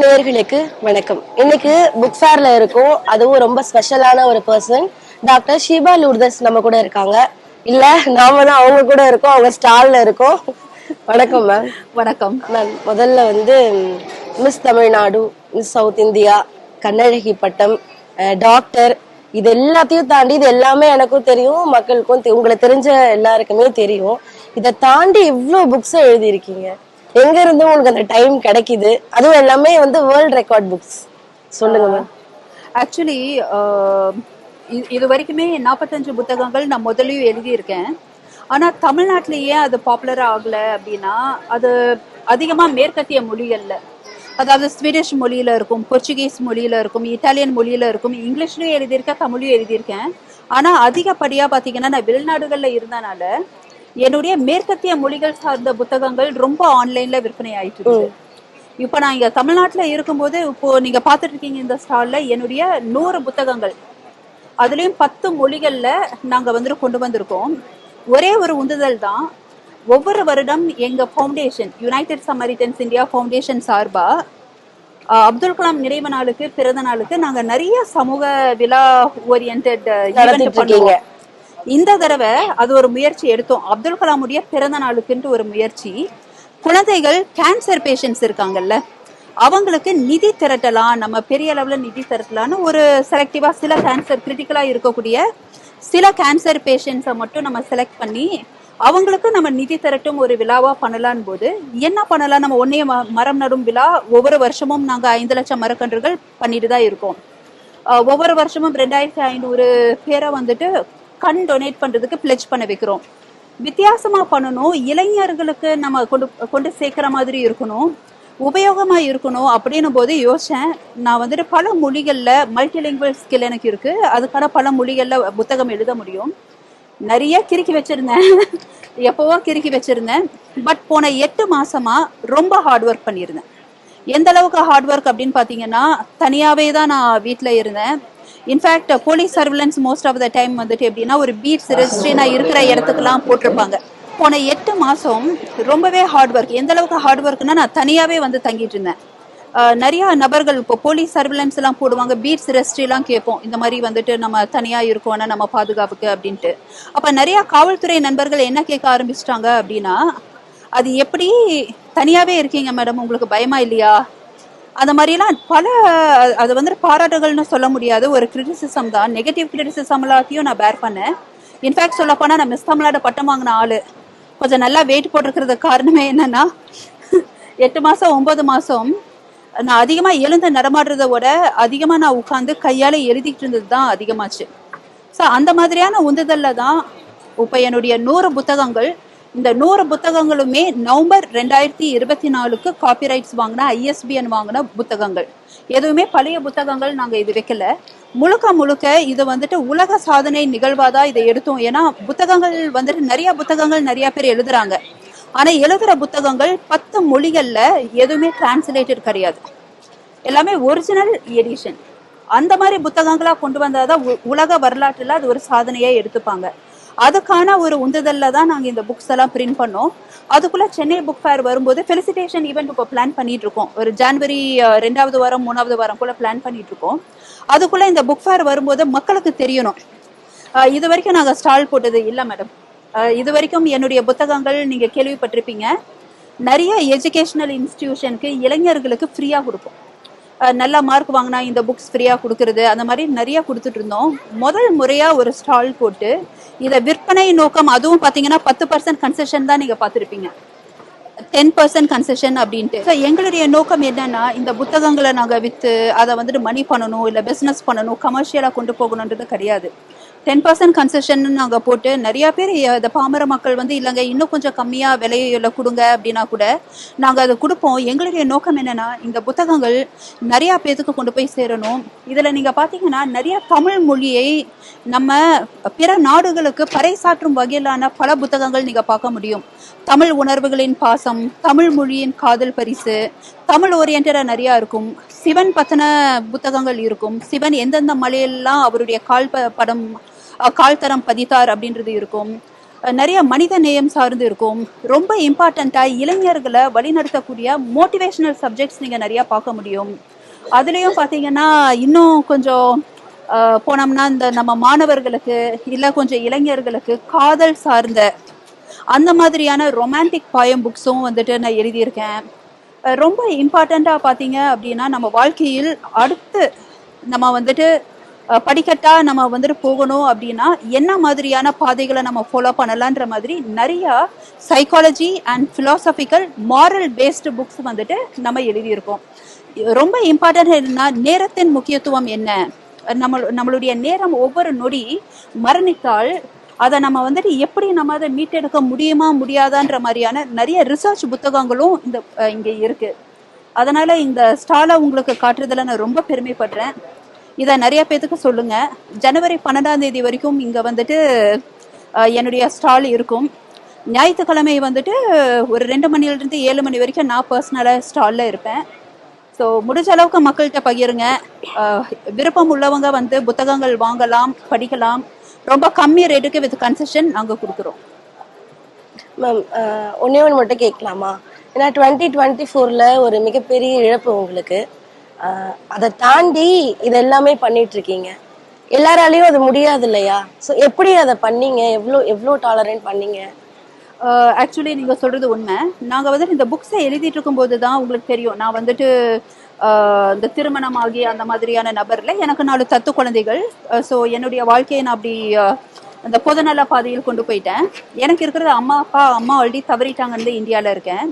மாலைமலர் நேயர்களுக்கு வணக்கம். இன்னைக்கு புக் ஃபேர்ல இருக்கோம். அதுவும் ரொம்ப ஸ்பெஷலான ஒரு பர்சன் டாக்டர் ஷீபா லூர்தஸ் நம்ம கூட இருக்காங்க. இல்ல நாம தான் அவங்க கூட இருக்கோம். அவங்க ஸ்டால்ல இருக்கோம். வணக்கம் மேம் வணக்கம். மேம் முதல்ல வந்து miss Tamil Nadu miss south India கண்ணழகி பட்டம் டாக்டர் இது எல்லாத்தையும் தாண்டி இது எல்லாமே எனக்கும் தெரியும் மக்களுக்கும் உங்களை தெரிஞ்ச எல்லாருக்குமே தெரியும். இதை தாண்டி இவ்வளோ புக்ஸ் எழுதியிருக்கீங்க. எங்க இருந்து உங்களுக்கு அந்த டைம் கிடைக்குது? அதுவும் எல்லாமே வந்து வேர்ல்ட் ரெக்கார்ட் புக்ஸ் சொல்லுங்க மேம் ஆக்சுவலி இது வரைக்குமே நாற்பத்தஞ்சு புத்தகங்கள் நான் முதலையும் எழுதியிருக்கேன். ஆனால் தமிழ்நாட்டில் ஏன் அது பாப்புலர் ஆகலை அப்படின்னா அது அதிகமாக மேற்கத்திய மொழிகள்ல. அதாவது ஸ்வீடிஷ் மொழியில இருக்கும் போர்ச்சுகீஸ் மொழியில இருக்கும் இட்டாலியன் மொழியில இருக்கும் இங்கிலீஷ்லயும் எழுதியிருக்கேன் தமிழையும் எழுதியிருக்கேன். ஆனால் அதிகப்படியாக பார்த்தீங்கன்னா நான் வெளிநாடுகளில் இருந்தனால என்னுடைய மேற்கத்திய மொழிகள் சார்ந்த புத்தகங்கள் ரொம்ப ஆன்லைன்ல விற்பனை ஆயிட்டு இருக்கு இப்போ நான் இங்க தமிழ்நாட்டுல இருக்கும்போது இப்போ நீங்க பார்த்துட்டு இருக்கீங்க இந்த ஸ்டால்ல என்னுடைய நூறு புத்தகங்கள். அதுலயும் பத்து மொழிகள்ல நாங்க வந்து கொண்டு வந்திருக்கோம். ஒரே ஒரு உந்துதல் தான். ஒவ்வொரு வருடம் எங்க foundation United Samaritans India foundation சார்பா அப்துல் கலாம் நினைவு நாளுக்கு பிறந்த நாளுக்கு நாங்க நிறைய சமூக விழா ஓரியன்ட் இருக்கீங்க. இந்த தடவை அது ஒரு முயற்சி எடுத்தோம். அப்துல் கலாமுடைய பிறந்த நாளுக்குன்ட்டு ஒரு முயற்சி. குழந்தைகள் கேன்சர் பேஷண்ட்ஸ் இருக்காங்கல்ல அவங்களுக்கு நிதி திரட்டலாம் நம்ம பெரிய அளவில் நிதி திரட்டலாம்னு ஒரு செலக்டிவாக சில கேன்சர் கிரிட்டிக்கலாக இருக்கக்கூடிய சில கேன்சர் பேஷண்ட்ஸை மட்டும் நம்ம செலக்ட் பண்ணி அவங்களுக்கு நம்ம நிதி திரட்டும் ஒரு விழாவாக பண்ணலான் போது என்ன பண்ணலாம்? நம்ம ஒன்றே ம- மரம் நடும் விழா ஒவ்வொரு வருஷமும் நாங்கள் ஐந்து லட்சம் மரக்கன்றுகள் பண்ணிட்டு தான் இருக்கோம். ஒவ்வொரு வருஷமும் ரெண்டாயிரத்தி ஐநூறு பேரை வந்துட்டு கண் டொனேட் பண்றதுக்கு பிளெஜ் பண்ண வைக்கிறோம். வித்தியாசமா பண்ணணும். இளைஞர்களுக்கு நம்ம கொண்டு கொண்டு சேர்க்கிற மாதிரி இருக்கணும். உபயோகமா இருக்கணும் அப்படின்னும் போது யோசிச்சேன். நான் வந்துட்டு பல மொழிகள்ல மல்டிலிங்குவல் ஸ்கில் எனக்கு இருக்கு. அதுக்கான பல மொழிகளில் புத்தகம் எழுத முடியும். நிறைய கிறுக்கி வச்சிருந்தேன். எப்போவோ கிறுக்கி வச்சிருந்தேன். பட் போன எட்டு மாசமா ரொம்ப ஹார்ட் ஒர்க் பண்ணியிருந்தேன். எந்த அளவுக்கு ஹார்ட் ஒர்க் அப்படின்னு பார்த்தீங்கன்னா தனியாவே தான் நான் வீட்டில் இருந்தேன். In fact police surveillance most of the time வந்துட்டு எப்படின்னா ஒரு பீட்ஸ் ரெஜிஸ்ட்ரி நான் இருக்கிற இடத்துக்குலாம் போட்டிருப்பாங்க. போன எட்டு மாதம் ரொம்பவே ஹார்ட் ஒர்க் எந்த அளவுக்கு ஹார்ட் ஒர்க்னா நான் தனியாகவே வந்து தங்கிட்டு இருந்தேன். நிறைய நபர்கள் இப்போ போலீஸ் சர்வலன்ஸ் எல்லாம் போடுவாங்க பீட்ஸ் ரெஸ்ட்ரிலாம் கேட்போம். இந்த மாதிரி வந்துட்டு நம்ம தனியா இருக்கோம்னா நம்ம பாதுகாப்புக்கு அப்படின்ட்டு. அப்ப நிறைய காவல்துறை நண்பர்கள் என்ன கேட்க ஆரம்பிச்சிட்டாங்க அப்படின்னா அது எப்படி தனியாவே இருக்கீங்க மேடம்? உங்களுக்கு பயமா இல்லையா? அந்த மாதிரிலாம் பல அது வந்து பாராட்டுகள்னு சொல்ல முடியாது. ஒரு கிரிட்டிசிசம் தான். நெகட்டிவ் கிரிட்டிசிசம் எல்லாத்தையும் நான் பேர் பண்ணேன். இன்ஃபேக்ட் சொல்ல போனால் நான் மிஸ் தமிழ்நாடு பட்டம் வாங்கின ஆள். கொஞ்சம் நல்லா வெயிட் போட்டிருக்கிறது காரணமே என்னன்னா எட்டு மாதம் ஒன்பது மாதம் நான் அதிகமாக எழுந்து நடமாடுறத விட அதிகமாக நான் உட்காந்து கையால் எழுதிட்டு இருந்தது தான் அதிகமாச்சு. ஸோ அந்த மாதிரியான உந்துதலில் தான் இப்போ என்னுடைய நூறு புத்தகங்கள் இந்த நூறு புத்தகங்களுமே நவம்பர் ரெண்டாயிரத்தி இருபத்தி நாலுக்கு காப்பிரைட்ஸ் வாங்கின ஐஎஸ்பிஎன் வாங்கின புத்தகங்கள். எதுவுமே பழைய புத்தகங்கள் நாங்க இது வைக்கல. முழுக்க முழுக்க இது வந்துட்டு உலக சாதனை நிகழ்வாதான் இதை எடுத்தோம். ஏன்னா புத்தகங்கள் வந்துட்டு நிறைய புத்தகங்கள் நிறைய பேர் எழுதுறாங்க. ஆனா எழுதுற புத்தகங்கள் பத்து மொழிகள்ல எதுவுமே டிரான்ஸ்லேட்டட் கிடையாது. எல்லாமே ஒரிஜினல் எடிஷன் அந்த மாதிரி புத்தகங்களா கொண்டு வந்தாதான் உ- உலக வரலாற்றுல அது ஒரு சாதனையா எடுத்துப்பாங்க. அதுக்கான ஒரு உந்துதல்ல தான் நாங்க இந்த புக்ஸ் எல்லாம் பிரிண்ட் பண்ணோம். அதுக்குள்ள சென்னை புக் ஃபேர் வரும்போது ஃபெலிசிட்டேஷன் ஈவெண்ட் இப்போ பிளான் பண்ணிட்டு இருக்கோம் ஒரு ஜனவரி ரெண்டாவது வாரம் மூணாவது வாரம் கூட பிளான் பண்ணிட்டு இருக்கோம் அதுக்குள்ள இந்த புக் ஃபேர் வரும்போது மக்களுக்கு தெரியணும். இது வரைக்கும் நாங்க ஸ்டால் போட்டது இல்ல மேடம் இது வரைக்கும் என்னுடைய புத்தகங்கள் நீங்க கேள்விப்பட்டிருப்பீங்க. நிறைய எஜுகேஷனல் இன்ஸ்டிடியூஷனுக்கு இளைஞர்களுக்கு ஃப்ரீயா கொடுப்போம். நல்ல மார்க் வாங்கினா இந்த புக்ஸ் ஃப்ரீயா கொடுக்கறது அந்த மாதிரி நிறைய கொடுத்துட்டு இருந்தோம். முதல் முறையா ஒரு ஸ்டால் போட்டு இதை விற்பனை நோக்கம் அதுவும் பாத்தீங்கன்னா பத்து பர்சன்ட் கன்செஷன் தான் நீங்க பார்த்துருப்பீங்க. டென் பர்சன்ட் கன்செஷன் அப்படின்ட்டு. ஸோ எங்களுடைய நோக்கம் என்னன்னா இந்த புத்தகங்களை நாங்க வித்து அதை வந்துட்டு மணி பண்ணணும் இல்ல பிசினஸ் பண்ணணும் கமர்ஷியலா கொண்டு போகணுன்றது கிடையாது. டென் பர்சன்ட் கன்செஷன் நாங்கள் போட்டு நிறைய பேர் இந்த பாமர மக்கள் வந்து இல்லைங்க இன்னும் கொஞ்சம் கம்மியாக விலையில கொடுங்க அப்படின்னா கூட நாங்கள் அதை கொடுப்போம். எங்களுடைய நோக்கம் என்னென்னா இந்த புத்தகங்கள் நிறையா பேர்த்துக்கு கொண்டு போய் சேரணும். இதில் நீங்கள் பார்த்தீங்கன்னா நிறைய தமிழ் மொழியை நம்ம பிற நாடுகளுக்கு பறைசாற்றும் வகையிலான பல புத்தகங்கள் நீங்கள் பார்க்க முடியும். தமிழ் உணர்வுகளின் பாசம் தமிழ் மொழியின் காதல் பரிசு தமிழ் ஓரியன்டாக நிறையா இருக்கும். சிவன் பத்தின புத்தகங்கள் இருக்கும். சிவன் எந்தெந்த மலையெல்லாம் அவருடைய கால் படம் கால்தரம் பதித்தார் அப்படின்றது இருக்கும். நிறைய மனித நேயம் சார்ந்து இருக்கும். ரொம்ப இம்பார்ட்டண்ட்டாக இளைஞர்களை வழிநடத்தக்கூடிய மோட்டிவேஷனல் சப்ஜெக்ட்ஸ் நீங்கள் நிறையா பார்க்க முடியும். அதுலேயும் பார்த்தீங்கன்னா இன்னும் கொஞ்சம் போனோம்னா இந்த நம்ம மாணவர்களுக்கு இல்லை கொஞ்சம் இளைஞர்களுக்கு காதல் சார்ந்த அந்த மாதிரியான ரொமான்டிக் பாயம் புக்ஸும் வந்துட்டு நான் எழுதியிருக்கேன். ரொம்ப இம்பார்ட்டண்ட்டாக பார்த்தீங்க அப்படின்னா நம்ம வாழ்க்கையில் அடுத்து நம்ம வந்துட்டு படிக்கட்டாக நம்ம வந்துட்டு போகணும் அப்படின்னா என்ன மாதிரியான பாதைகளை நம்ம ஃபாலோ பண்ணலான்ற மாதிரி நிறையா psychology and philosophical moral based books வந்துட்டு நம்ம எழுதியிருக்கோம். ரொம்ப இம்பார்ட்டன்ட் என்னன்னா நேரத்தின் முக்கியத்துவம் என்ன? நம்ம நம்மளுடைய நேரம் ஒவ்வொரு நொடி மரணித்தால் அதை நம்ம வந்துட்டு எப்படி நம்ம அதை மீட்டெடுக்க முடியுமா முடியாதான்ற மாதிரியான நிறைய ரிசர்ச் புத்தகங்களும் இந்த இங்கே இருக்குது இருக்கு. அதனால இந்த ஸ்டாலை உங்களுக்கு காட்டுறதுல நான் ரொம்ப பெருமைப்படுறேன். இதை நிறைய பேத்துக்கு சொல்லுங்க. ஜனவரி பன்னெண்டாம் தேதி வரைக்கும் இங்க வந்துட்டு என்னுடைய ஸ்டால் இருக்கும். ஞாயிற்றுக்கிழமை வந்துட்டு ஒரு ரெண்டு மணிலிருந்து ஏழு மணி வரைக்கும் நான் பர்சனலாக ஸ்டாலில் இருப்பேன். ஸோ முடிஞ்ச அளவுக்கு மக்கள்கிட்ட பகிருங்க. விருப்பம் உள்ளவங்க வந்து புத்தகங்கள் வாங்கலாம் படிக்கலாம். ரொம்ப கம்மி ரேட்டுக்கு வித் கன்செஷன் நாங்கள் கொடுக்குறோம். மேம் ஒன்னே ஒன்று மட்டும் கேட்கலாமா? ஏன்னா டுவெண்ட்டி டுவெண்ட்டி ஃபோரில் ஒரு மிகப்பெரிய இழப்பு உங்களுக்கு. அதை தாண்டி இது எல்லாமே பண்ணிட்டு இருக்கீங்க. எல்லாராலையும் அது முடியாது இல்லையா? ஸோ எப்படி அதை பண்ணீங்க? எவ்வளோ எவ்வளோ டாலரேட் பண்ணீங்க? ஆக்சுவலி நீங்கள் சொல்கிறது உண்மை. நாங்கள் வந்துட்டு இந்த புக்ஸை எழுதிட்டு இருக்கும்போது தான் உங்களுக்கு தெரியும். நான் வந்துட்டு இந்த திருமணமாகி அந்த மாதிரியான நபர்ல எனக்கு நாலு தத்து குழந்தைகள். ஸோ என்னுடைய வாழ்க்கையை நான் அப்படி அந்த பொதுநல பாதையில் கொண்டு போயிட்டேன். எனக்கு இருக்கிறது அம்மா அப்பா அம்மா ஆல்ரெடி தவறிட்டாங்கன்னு இந்தியாவில் இருக்கேன்.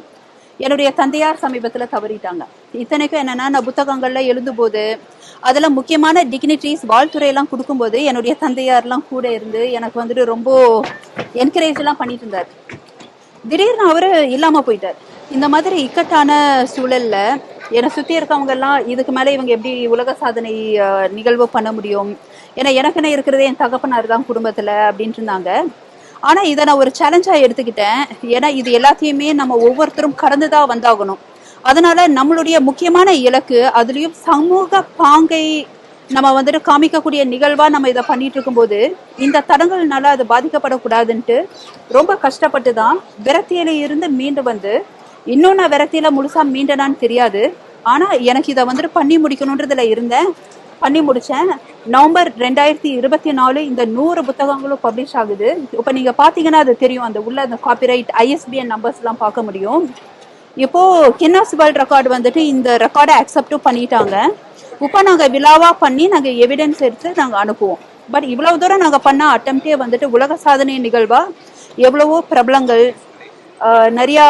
என்னுடைய தந்தையார் சமீபத்தில் தவறிட்டாங்க. இத்தனைக்கும் என்னென்னா நான் புத்தகங்கள்ல எழுதும்போது அதில் முக்கியமான டிக்னிட்டிஸ் வாழ்த்துறையெல்லாம் கொடுக்கும்போது என்னுடைய தந்தையார்லாம் கூட இருந்து எனக்கு வந்துட்டு ரொம்ப என்கரேஜ்லாம் பண்ணிட்டு இருந்தார். திடீர்னு அவர் இல்லாமல் போயிட்டார். இந்த மாதிரி இக்கட்டான சூழல்ல என்னை சுத்தி இருக்கவங்க எல்லாம் இதுக்கு மேல இவங்க எப்படி உலக சாதனை நிகழ்வு பண்ண முடியும்? ஏன்னா எனக்குன்னு இருக்கிறதே என் தகப்பனார் தான் குடும்பத்துல அப்படின்ட்டு இருந்தாங்க. ஆனா இதை நான் ஒரு சேலஞ்சா எடுத்துக்கிட்டேன். ஏன்னா இது எல்லாத்தையுமே நம்ம ஒவ்வொருத்தரும் கடந்துதான் வந்தாகணும். அதனால நம்மளுடைய முக்கியமான இலக்கு அதுலயும் சமூக பாங்கை நம்ம வந்துட்டு காமிக்கக்கூடிய நிகழ்வா நம்ம இதை பண்ணிட்டு இருக்கும்போது இந்த தடங்கள்னால அது பாதிக்கப்படக்கூடாதுன்ட்டு ரொம்ப கஷ்டப்பட்டு தான் விரத்தியில இருந்து மீண்டு வந்து இன்னும் நான் விரக்தியில முழுசா மீண்டனான்னு தெரியாது. ஆனா எனக்கு இதை வந்துட்டு பண்ணி முடிக்கணுன்றதுல இருந்தேன். பண்ணி முடிச்சேன். நவம்பர் ரெண்டாயிரத்தி இருபத்தி நாலு இந்த நூறு புத்தகங்களும் பப்ளிஷ் ஆகுது. இப்போ நீங்க பாத்தீங்கன்னா அது தெரியும். அந்த உள்ள அந்த காப்பிரைட் ஐஎஸ்பிஎன் நம்பர்ஸ் எல்லாம் பார்க்க முடியும். இப்போ கின்னஸ் வேர்ல்ட் ரெக்கார்டு வந்துட்டு இந்த ரெக்கார்டை அக்செப்டும் பண்ணிட்டாங்க. இப்போ நாங்க விழாவா பண்ணி நாங்க எவிடன்ஸ் எடுத்து நாங்க அனுப்புவோம். பட் இவ்வளவு தூரம் நாங்க பண்ண அட்டம்ப்டே வந்துட்டு உலக சாதனை நிகழ்வா? எவ்வளவோ பிரபலங்கள் நிறைய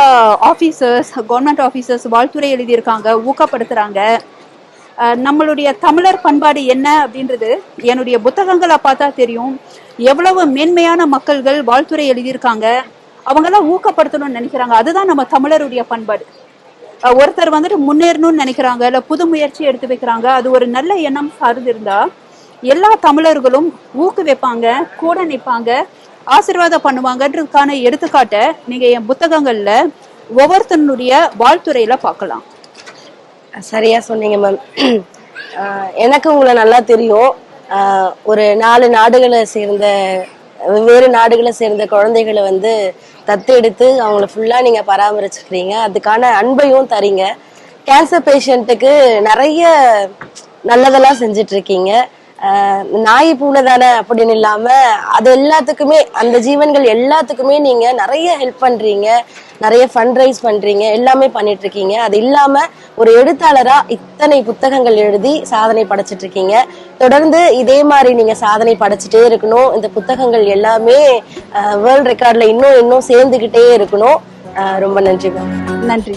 ஆஃபீஸர்ஸ் கவர்மெண்ட் ஆஃபீஸர்ஸ் வாழ்த்துறை எழுதியிருக்காங்க ஊக்கப்படுத்துறாங்க. நம்மளுடைய தமிழர் பண்பாடு என்ன அப்படின்றது என்னுடைய புத்தகங்களை பார்த்தா தெரியும். எவ்வளவு மேன்மையான மக்கள்கள் வாழ்த்துறை எழுதியிருக்காங்க. அவங்கெல்லாம் ஊக்கப்படுத்தணும்னு நினைக்கிறாங்க. அதுதான் நம்ம தமிழருடைய பண்பாடு. ஒருத்தர் வந்துட்டு முன்னேறணும்னு நினைக்கிறாங்க இல்லை புது முயற்சி எடுத்து வைக்கிறாங்க அது ஒரு நல்ல எண்ணம் சார்ந்து இருந்தா எல்லா தமிழர்களும் ஊக்குவிப்பாங்க கூட நிற்பாங்க ஆசீர்வாதம் பண்ணுவாங்கன்றதுக்கான எடுத்துக்காட்டை நீங்க என் புத்தகங்கள்ல ஒவ்வொருத்தனுடைய வாழ்த்துறையில பார்க்கலாம். சரியா சொன்னீங்க மேம் எனக்கு உங்களை நல்லா தெரியும். ஒரு நாலு நாடுகளை சேர்ந்த வெவ்வேறு நாடுகளை சேர்ந்த குழந்தைகளை வந்து தத்தெடுத்து அவங்கள ஃபுல்லா நீங்க பராமரிச்சுக்கிறீங்க. அதுக்கான அன்பையும் தரீங்க. கேன்சர் பேஷண்ட்டுக்கு நிறைய நல்லதெல்லாம் செஞ்சுட்டு இருக்கீங்க நாய் பூனை தானே அப்படின்னு இல்லாம அது எல்லாத்துக்குமே அந்த ஜீவன்கள் எல்லாத்துக்குமே நீங்க நிறைய ஹெல்ப் பண்றீங்க. நிறைய ஃபண்ட் ரைஸ் பண்றீங்க. எல்லாமே பண்ணிட்டு இருக்கீங்க அது இல்லாம ஒரு எழுத்தாளரா இத்தனை புத்தகங்கள் எழுதி சாதனை படைச்சிட்டு இருக்கீங்க தொடர்ந்து இதே மாதிரி நீங்க சாதனை படைச்சிட்டே இருக்கணும். இந்த புத்தகங்கள் எல்லாமே வேர்ல்ட் ரெக்கார்ட்ல இன்னும் இன்னும் சேர்ந்துகிட்டே இருக்கணும். ரொம்ப நன்றி மேம். நன்றி.